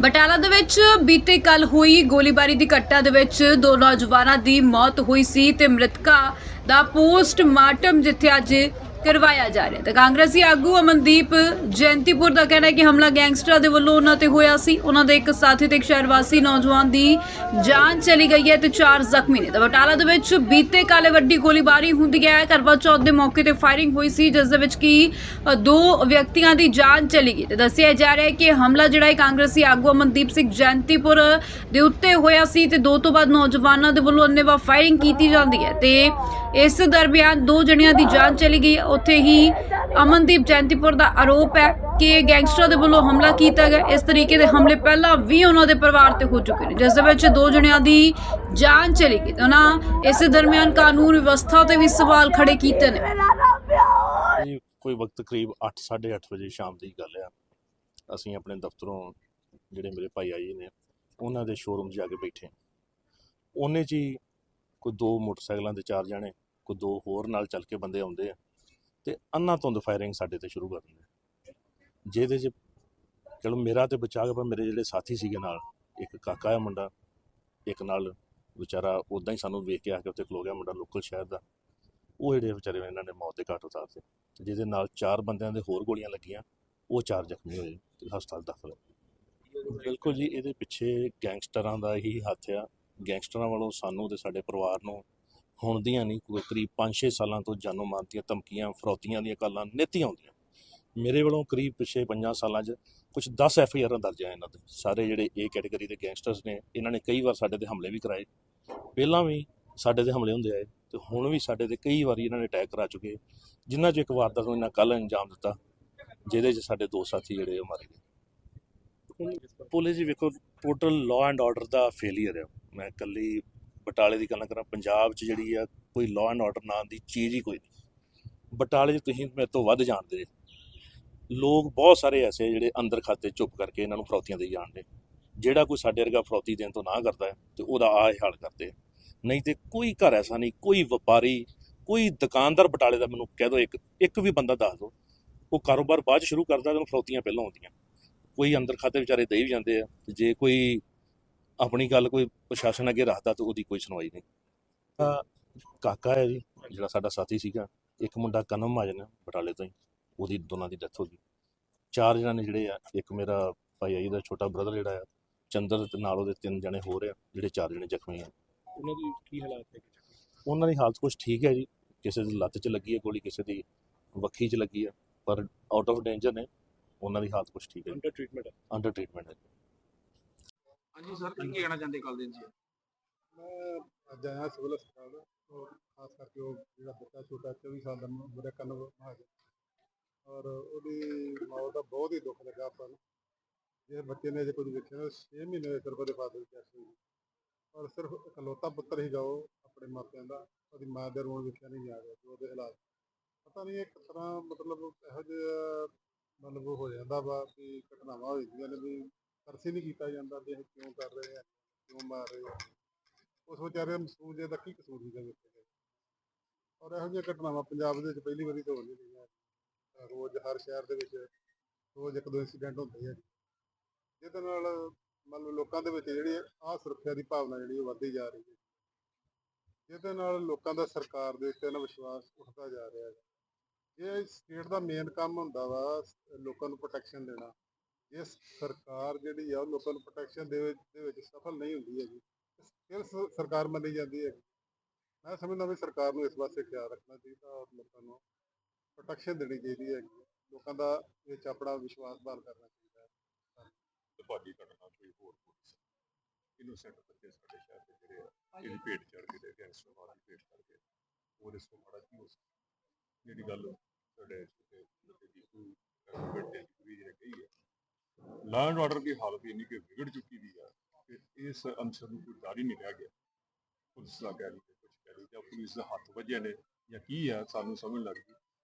ਬਟਾਲਾ ਦੇ ਵਿੱਚ ਬੀਤੇ ਕੱਲ ਹੋਈ ਗੋਲੀਬਾਰੀ ਦੀ ਘਟਨਾ ਦੇ ਵਿੱਚ ਦੋ ਨੌਜਵਾਨਾਂ ਦੀ ਮੌਤ ਹੋਈ ਸੀ ਤੇ ਮ੍ਰਿਤਕਾ ਦਾ ਪੋਸਟਮਾਰਟਮ ਜਿੱਥੇ ਅੱਜ ਕਰਵਾਇਆ ਜਾ ਰਿਹਾ ਤੇ ਕਾਂਗਰਸੀ ਆਗੂ ਅਮਨਦੀਪ ਜੈਂਤੀਪੁਰ ਦਾ ਕਹਿਣਾ ਹੈ ਕਿ ਹਮਲਾ ਗੈਂਗਸਟਰਾਂ ਦੇ ਵੱਲੋਂ ਉਹਨਾਂ ਤੇ ਹੋਇਆ ਸੀ। ਉਹਨਾਂ ਦੇ ਇੱਕ ਸਾਥੀ ਤੇ ਇੱਕ ਸ਼ਹਿਰ ਵਾਸੀ ਨੌਜਵਾਨ ਦੀ ਜਾਨ ਚਲੀ ਗਈ ਹੈ ਤੇ ਚਾਰ ਜ਼ਖਮੀ ਨੇ। ਤਾਂ ਬਟਾਲਾ ਦੇ ਵਿੱਚ ਬੀਤੇ ਕਾਲੇ ਵੱਡੀ ਗੋਲੀਬਾਰੀ ਹੁੰਦੀ ਹੈ। ਕਰਵਾ ਚੌਥ ਦੇ ਮੌਕੇ ਤੇ ਫਾਇਰਿੰਗ ਹੋਈ ਸੀ, ਜਿਸ ਦੇ ਵਿੱਚ ਕਿ ਦੋ ਵਿਅਕਤੀਆਂ ਦੀ ਜਾਨ ਚਲੀ ਗਈ। ਤੇ ਦੱਸਿਆ ਜਾ ਰਿਹਾ ਹੈ ਕਿ ਹਮਲਾ ਜਿਹੜਾ ਹੈ ਕਾਂਗਰਸੀ ਆਗੂ ਅਮਨਦੀਪ ਸਿੰਘ ਜੈਂਤੀਪੁਰ ਦੇ ਉੱਤੇ ਹੋਇਆ ਸੀ ਤੇ ਦੋ ਤੋਂ ਬਾਅਦ ਨੌਜਵਾਨਾਂ ਦੇ ਵੱਲੋਂ ਅੰਨੇਵਾਹ ਫਾਇਰਿੰਗ ਕੀਤੀ ਜਾਂਦੀ ਹੈ। ਤੇ ਇਸ ਦਰਮਿਆਨ ਦੋ ਜਣਿਆਂ ਦੀ ਜਾਨ ਚਲੀ ਗਈ। ਹੈ। ਉੱਥੇ ਹੀ ਅਮਨਦੀਪ ਜੈਂਤੀਪੁਰ ਦਾ ਆਰੋਪ ਹੈ ਕਿ ਇਹ ਗੈਂਗਸਟਰਾਂ ਦੇ ਵੱਲੋਂ ਹਮਲਾ ਕੀਤਾ ਗਿਆ। ਇਸ ਤਰੀਕੇ ਦੇ ਹਮਲੇ ਪਹਿਲਾਂ ਵੀ ਉਹਨਾਂ ਦੇ ਪਰਿਵਾਰ ਤੇ ਹੋ ਚੁੱਕੇ ਨੇ, ਜਿਸ ਦੇ ਵਿੱਚ ਦੋ ਜਣਿਆਂ ਦੀ ਜਾਨ ਚਲੀ ਗਈ। ਤੇ ਉਹਨਾਂ ਇਸ ਦਰਮਿਆਨ ਕਾਨੂੰਨ ਵਿਵਸਥਾ ਤੇ ਵੀ ਸਵਾਲ ਖੜੇ ਕੀਤੇ ਨੇ। ਇਹ ਕੋਈ ਵਕਤ ਕਰੀਬ 8:30 ਵਜੇ ਸ਼ਾਮ ਦੀ ਗੱਲ ਆ। ਅਸੀਂ ਆਪਣੇ ਦਫ਼ਤਰੋਂ ਜਿਹੜੇ ਮੇਰੇ ਭਾਈ ਆਏ ਨੇ, ਉਹਨਾਂ ਦੇ ਸ਼ੋਰੂਮ 'ਚ ਜਾ ਕੇ ਬੈਠੇ ਉਹਨੇ 'ਚ ਹੀ ਕੋਈ ਦੋ ਮੋਟਰਸਾਈਕਲਾਂ ਦੇ ਚਾਰ ਜਾਣੇ, ਕੋਈ ਦੋ ਹੋਰ ਨਾਲ ਚੱਲ ਕੇ ਬੰਦੇ ਆਉਂਦੇ ਆ, ਤੇ ਅੰਨਾ ਧੁੰਦ ਫਾਇਰਿੰਗ ਸਾਡੇ ਤੇ ਸ਼ੁਰੂ ਕਰ ਦਿੰਦੇ ਆ। ਜਿਹਦੇ 'ਚ ਚਲੋ ਮੇਰਾ ਤੇ ਬਚਾ ਗਿਆ ਪਰ ਮੇਰੇ ਜਿਹੜੇ ਸਾਥੀ ਸੀਗੇ ਨਾਲ, ਇੱਕ ਕਾਕਾ ਆ ਮੁੰਡਾ, ਇੱਕ ਨਾਲ ਵਿਚਾਰਾ ਉਦਾਂ ਹੀ ਸਾਨੂੰ ਵੇਖ ਕੇ ਆ ਕੇ ਉੱਥੇ ਖਲੋ ਗਿਆ ਮੁੰਡਾ ਲੋਕਲ ਸ਼ਹਿਰ ਦਾ। ਉਹ ਜਿਹੜੇ ਵਿਚਾਰੇ ਇਹਨਾਂ ਨੇ ਮੌਤ ਦੇ ਘਾਟ ਉਤਾਰਤੇ। ਜਿਹਦੇ ਨਾਲ ਚਾਰ ਬੰਦਿਆਂ ਦੇ ਹੋਰ ਗੋਲੀਆਂ ਲੱਗੀਆਂ, ਉਹ ਚਾਰ ਜ਼ਖਮੀ ਹੋਏ, ਤੇ ਹਸਪਤਾਲ ਦਾਖਲ ਹੈ ਬਿਲਕੁਲ ਜੀ, ਇਹਦੇ ਪਿੱਛੇ ਗੈਂਗਸਟਰਾਂ ਦਾ ਹੀ ਹੱਥ ਆ ਗੈਂਗਸਟਰਾਂ ਵੱਲੋਂ ਸਾਨੂੰ ਤੇ ਸਾਡੇ ਪਰਿਵਾਰ ਨੂੰ ਹੁਣ ਦੀਆਂ ਨਹੀਂ ਕੋਈ ਕਰੀਬ 5-6 ਸਾਲਾਂ ਤੋਂ ਜਾਨੋਂ ਮਾਰ ਦੀਆਂ ਧਮਕੀਆਂ ਫਰੌਤੀਆਂ ਦੀਆਂ ਕਾਲਾਂ ਨਿੱਤ ਆਉਂਦੀਆਂ। ਮੇਰੇ ਵੱਲੋਂ ਕਰੀਬ ਪਿਛੇ 5 ਸਾਲਾਂ 'ਚ ਕੁਝ 10 ਐਫ ਆਈ ਆਰਾਂ ਦਰਜ ਆ ਇਹਨਾਂ ਦੇ। ਸਾਰੇ ਜਿਹੜੇ ਏ ਕੈਟਾਗਰੀ ਦੇ ਗੈਂਗਸਟਰਸ ਨੇ ਇਹਨਾਂ ਨੇ ਕਈ ਵਾਰ ਸਾਡੇ ਤੇ ਹਮਲੇ ਵੀ ਕਰਾਏ। ਪਹਿਲਾਂ ਵੀ ਸਾਡੇ ਤੇ ਹਮਲੇ ਹੁੰਦੇ ਆਏ ਤੇ ਹੁਣ ਵੀ ਸਾਡੇ ਤੇ ਕਈ ਵਾਰੀ ਇਹਨਾਂ ਨੇ ਅਟੈਕ ਕਰਾ ਚੁੱਕੇ। ਜਿਨ੍ਹਾਂ 'ਚ ਇੱਕ ਵਾਰਦਾਤ ਨੂੰ ਇਹਨਾਂ ਕੱਲ ਅੰਜਾਮ ਦਿੱਤਾ ਜਿਹਦੇ 'ਚ ਸਾਡੇ ਦੋ ਸਾਥੀ ਜਿਹੜੇ ਉਹ ਮਾਰੇ ਗਏ। ਪੁਲਿਸ ਜੀ ਵੇਖੋ ਟੋਟਲ ਲਾਅ ਐਂਡ ਆਰਡਰ ਦਾ ਫੇਲਿਅਰ ਹੈ ਮੈਂ ਇਕੱਲੀ ਬਟਾਲੇ ਦੀ ਗੱਲ ਕਰਾਂ, ਪੰਜਾਬ 'ਚ ਜਿਹੜੀ ਆ ਕੋਈ ਲਾਅ ਐਂਡ ਆਰਡਰ ਨਾਂ ਦੀ ਚੀਜ਼ ਹੀ ਕੋਈ ਨਹੀਂ। ਬਟਾਲੇ 'ਚ ਤੁਸੀਂ ਮੇਰੇ ਤੋਂ ਵੱਧ ਜਾਣਦੇ ਜੇ। ਲੋਕ ਬਹੁਤ ਸਾਰੇ ਐਸੇ ਜਿਹੜੇ ਅੰਦਰ ਖਾਤੇ ਚੁੱਪ ਕਰਕੇ ਇਹਨਾਂ ਨੂੰ ਫਰੌਤੀਆਂ ਦੇਈ ਜਾਣਦੇ। ਜਿਹੜਾ ਕੋਈ ਸਾਡੇ ਵਰਗਾ ਫਰੌਤੀ ਦੇਣ ਤੋਂ ਨਾ ਕਰਦਾ ਹੈ, ਤੇ ਉਹਦਾ ਆਹ ਹਾਲ ਕਰਦੇ ਆ। ਨਹੀਂ ਤੇ ਕੋਈ ਘਰ ਐਸਾ ਨਹੀਂ, ਕੋਈ ਵਪਾਰੀ, ਕੋਈ ਦੁਕਾਨਦਾਰ ਬਟਾਲੇ ਦਾ ਮੈਨੂੰ ਕਹਿ ਦਿਓ ਇੱਕ ਇੱਕ ਵੀ ਬੰਦਾ ਦੱਸ ਦਿਓ ਉਹ ਕਾਰੋਬਾਰ ਬਾਅਦ 'ਚ ਸ਼ੁਰੂ ਕਰਦਾ ਤੇ ਫਰੌਤੀਆਂ ਪਹਿਲਾਂ ਆਉਂਦੀਆਂ। ਕੋਈ ਅੰਦਰ ਖਾਤੇ ਵਿਚਾਰੇ ਦੇਈ ਵੀ ਜਾਂਦੇ ਆ, ਤੇ ਜੇ ਕੋਈ ਆਪਣੀ ਗੱਲ ਕੋਈ ਪ੍ਰਸ਼ਾਸਨ ਅੱਗੇ ਰੱਖਦਾ ਤਾਂ ਉਹਦੀ ਕੋਈ ਸੁਣਵਾਈ ਨਹੀਂ। ਤਾਂ ਕਾਕਾ ਹੈ ਜੀ ਜਿਹੜਾ ਸਾਡਾ ਸਾਥੀ ਸੀਗਾ ਇੱਕ ਮੁੰਡਾ ਕਨਮ ਮਾਜਨ ਬਟਾਲੇ ਤੋਂ ਹੀ ਉਹਦੀ ਦੋਨਾਂ ਦੀ ਡੈਥ ਹੋ ਗਈ। ਚਾਰ ਜਣਾਂ ਨੇ ਜਿਹੜੇ ਆ ਇੱਕ ਮੇਰਾ ਭਾਈ ਆ ਜੀ ਦਾ ਛੋਟਾ ਬ੍ਰਦਰ ਜਿਹੜਾ ਆ ਚੰਦਰ ਤੇ ਨਾਲ ਉਹਦੇ ਤਿੰਨ ਜਣੇ ਹੋਰ ਆ ਜਿਹੜੇ ਚਾਰ ਜਣੇ ਜ਼ਖਮੀ ਆ। ਉਹਨਾਂ ਦੀ ਕੀ ਹਾਲਾਤ ਹੈ ਉਹਨਾਂ ਦੀ ਹਾਲਤ ਕੁਝ ਠੀਕ ਹੈ ਜੀ ਕਿਸੇ ਦੀ ਲੱਤ 'ਚ ਲੱਗੀ ਹੈ ਗੋਲੀ ਕਿਸੇ ਦੀ ਵੱਖੀ 'ਚ ਲੱਗੀ ਹੈ ਪਰ ਆਊਟ ਆਫ ਡੇਂਜਰ ਨੇ ਉਹਨਾਂ ਦੀ ਹਾਲਤ ਕੁਝ ਠੀਕ ਹੈ ਅੰਡਰ ਟ੍ਰੀਟਮੈਂਟ ਹੈ। ਅੰਡਰ ਟ੍ਰੀਟਮੈਂਟ ਹੈ ਹਾਂਜੀ ਸਰ ਕੀ ਕਹਿਣਾ ਚਾਹੁੰਦੇ ਕੱਲ ਦਿਨ ਜੀ ਮੈਂ ਅੱਜ ਆਇਆ ਸਿਵਲ ਹਸਪਤਾਲ, ਔਰ ਖਾਸ ਕਰਕੇ ਉਹ ਜਿਹੜਾ ਬੱਚਾ ਛੋਟਾ 24 ਸਾਲ ਦਾ ਮੇਰਾ ਕੰਨ ਮਹਾਜਨ ਔਰ ਉਹਦੀ ਮੌਤ ਦਾ ਬਹੁਤ ਹੀ ਦੁੱਖ ਲੱਗਾ ਆਪਾਂ ਨੂੰ। ਜੇ ਬੱਚੇ ਨੇ ਜੇ ਕੁਝ ਵੇਖਿਆ 6 ਮਹੀਨੇ ਦੇ ਸਿਰਫ ਉਹਦੇ ਫਾਦਰ ਦੀ ਹੋਈ। ਔਰ ਸਿਰਫ ਇਕਲੌਤਾ ਪੁੱਤਰ ਹੀ ਜਾਓ ਆਪਣੇ ਮਾਪਿਆਂ ਦਾ, ਉਹਦੀ ਮਾਂ ਦੇ ਰੋਣ ਵੇਖਿਆ ਨਹੀਂ ਜਾ ਰਿਹਾ, ਜੋ ਉਹਦੇ ਹਾਲਾਤ। ਪਤਾ ਨਹੀਂ ਇੱਕ ਤਰ੍ਹਾਂ ਮਤਲਬ ਇਹੋ ਜਿਹਾ ਮਤਲਬ ਹੋ ਜਾਂਦਾ ਵਾ ਕਿ ਘਟਨਾਵਾਂ ਹੋ ਜਾਂਦੀਆਂ ਨੇ ਵੀ ਤਰਸ ਨਹੀਂ ਕੀਤਾ ਜਾਂਦਾ ਵੀ ਅਸੀਂ ਕਿਉਂ ਕਰ ਰਹੇ ਆ ਕਿਉਂ ਮਾਰ ਰਹੇ ਆ ਉਸ ਵਿਚਾਰੇ ਮਸੂਦ ਦਾ ਕੀ ਕਸੂਰ ਸੀਗਾ ਵੇਖੇ ਔਰ ਇਹੋ ਜਿਹੀਆਂ ਘਟਨਾਵਾਂ ਪੰਜਾਬ ਦੇ ਵਿੱਚ ਪਹਿਲੀ ਵਾਰੀ ਤਾਂ ਹੋ ਨਹੀਂ ਰਹੀਆਂ ਰੋਜ਼ ਹਰ ਸ਼ਹਿਰ ਦੇ ਵਿੱਚ ਰੋਜ਼ ਇੱਕ ਦੋ ਇੰਸੀਡੈਂਟ ਹੁੰਦੇ ਆ ਜਿਹਦੇ ਨਾਲ ਮਤਲਬ ਲੋਕਾਂ ਦੇ ਵਿੱਚ ਜਿਹੜੀ ਆ ਸੁਰੱਖਿਆ ਦੀ ਭਾਵਨਾ ਜਿਹੜੀ ਉਹ ਵੱਧਦੀ ਜਾ ਰਹੀ ਹੈ। ਜਿਹਦੇ ਨਾਲ ਲੋਕਾਂ ਦਾ ਸਰਕਾਰ ਦੇ ਉੱਤੇ ਨਾ ਵਿਸ਼ਵਾਸ ਉੱਠਦਾ ਜਾ ਰਿਹਾ ਹੈ। ਇਹ ਸਟੇਟ ਦਾ ਮੇਨ ਕੰਮ ਹੁੰਦਾ ਵਾ ਲੋਕਾਂ ਨੂੰ ਪ੍ਰੋਟੈਕਸ਼ਨ ਦੇਣਾ। ਜੇ ਸਰਕਾਰ ਜਿਹੜੀ ਆ ਉਹ ਲੋਕਾਂ ਨੂੰ ਪ੍ਰੋਟੈਕਸ਼ਨ ਦੇ ਵਿੱਚ ਦੇ ਵਿੱਚ ਸਫਲ ਨਹੀਂ ਹੁੰਦੀ ਹੈਗੀ। ਫਿਰ ਸਰਕਾਰ ਮੰਨੀ ਜਾਂਦੀ ਹੈ ਮੈਂ ਸਮਝਦਾ ਵੀ ਸਰਕਾਰ ਨੂੰ ਇਸ ਪਾਸੇ ਖਿਆਲ ਰੱਖਣਾ ਚਾਹੀਦਾ ਔਰ ਲੋਕਾਂ ਨੂੰ ਪ੍ਰੋਟੈਕਸ਼ਨ ਦੇਣੀ ਚਾਹੀਦੀ ਹੈ ਲੋਕਾਂ ਦਾ ਵਿੱਚ ਆਪਣਾ ਵਿਸ਼ਵਾਸ ਬਹਾਲ ਕਰਨਾ ਚਾਹੀਦਾ ਹੈ। ਤੁਹਾਡੀ ਘਟਨਾ ਕੋਈ ਹੋਰ ਪੁਲਿਸ ਇਨੋਸੈਂਟ ਬੱਚੇ ਸਾਡੇ ਸ਼ਹਿਰ ਦੇ ਜਿਹੜੇ ਆ ਇਹਦੀ ਭੇਟ ਚੜ ਕੇ ਤੇ ਗੈਂਗਸਟਰ ਵਾਲੀ ਭੇਟ ਚੜ ਕੇ ਹੋਰ ਇਸ ਤੋਂ ਮਾੜਾ ਕੀ ਹੋ ਸਕਦਾ? ਜਿਹੜੀ ਗੱਲ ਸਾਡੇ ਬੱਚੇ ਦੀ ਕੋਈ ਦੀ ਜਿਹੜੇ ਕਹੀ ਹੈ ਲਾਅ ਐਂਡ ਆਰਡਰ ਦੀ ਹਾਲਤ ਇੰਨੀ ਕਿ ਵਿਗੜ ਚੁੱਕੀ ਦੀ ਆ ਕਿ ਇਸ ਅੰਸਰ ਨੂੰ ਕੋਈ ਡਰ ਹੀ ਨਹੀਂ ਰਹਿ ਗਿਆ। ਪੁਲਿਸ ਦਾ ਕਹਿ ਲਈ ਕੁਝ ਕਹਿ ਲਈ ਜਾਂ ਪੁਲਿਸ ਦੇ ਹੱਥ ਵੱਜੇ ਨੇ ਜਾਂ ਕੀ ਹੈ ਸਾਨੂੰ ਸਮਝ ਲੱਗ ਗਈ।